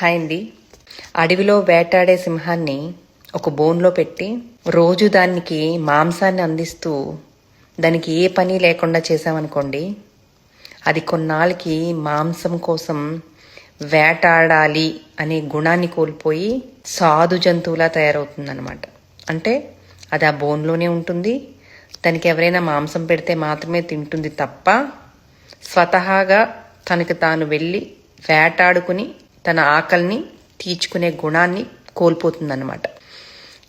Hi అండి. అడవిలో వేటాడే సింహాన్ని ఒక బోన్లో పెట్టి రోజు దానికి మాంసాన్ని అందిస్తూ దానికి ఏ పని లేకుండా చేసామనుకోండి అది కొన్నాళ్ళకి మాంసం కోసం వేటాడాలి అనే గుణాన్ని కోల్పోయి సాధు జంతువులా తయారవుతుందన్నమాట. అంటే అది ఆ బోన్లోనే ఉంటుంది. దానికి ఎవరైనా మాంసం పెడితే మాత్రమే తింటుంది తప్ప స్వతహాగా తనకు తాను వెళ్ళి వేటాడుకుని తన ఆకలిని తీర్చుకునే గుణాన్ని కోల్పోతుందన్నమాట.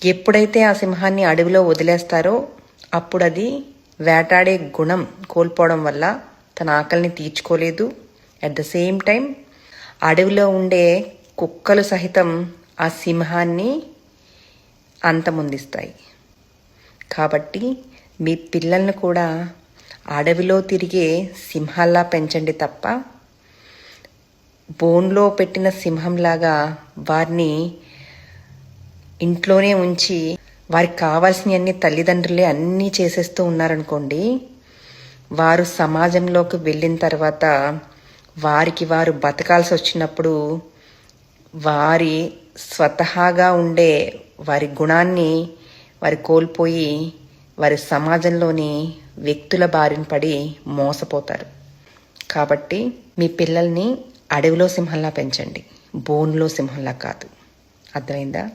ఎప్పుడైతే ఆ సింహాన్ని అడవిలో వదిలేస్తారో అప్పుడు అది వేటాడే గుణం కోల్పోవడం వల్ల తన ఆకలిని తీర్చుకోలేదు. అట్ ద సేమ్ టైం అడవిలో ఉండే కుక్కలు సహితం ఆ సింహాన్ని అంతమొందిస్తాయి. కాబట్టి మీ పిల్లల్ని కూడా అడవిలో తిరిగే సింహాల్లా పెంచండి తప్ప బోన్లో పెట్టిన సింహంలాగా వారిని ఇంట్లోనే ఉంచి వారికి కావాల్సినవన్నీ తల్లిదండ్రులే అన్నీ చేసేస్తూ ఉన్నారనుకోండి వారు సమాజంలోకి వెళ్ళిన తర్వాత వారికి వారు బతకాల్సి వచ్చినప్పుడు వారి స్వతహాగా ఉండే వారి గుణాన్ని వారి కోల్పోయి వారి సమాజంలోని వ్యక్తుల బారిన పడి మోసపోతారు. కాబట్టి మీ పిల్లల్ని అడవిలో సింహంలా పెంచండి. బోన్లో సింహంలా కాదు. అర్థమైందా?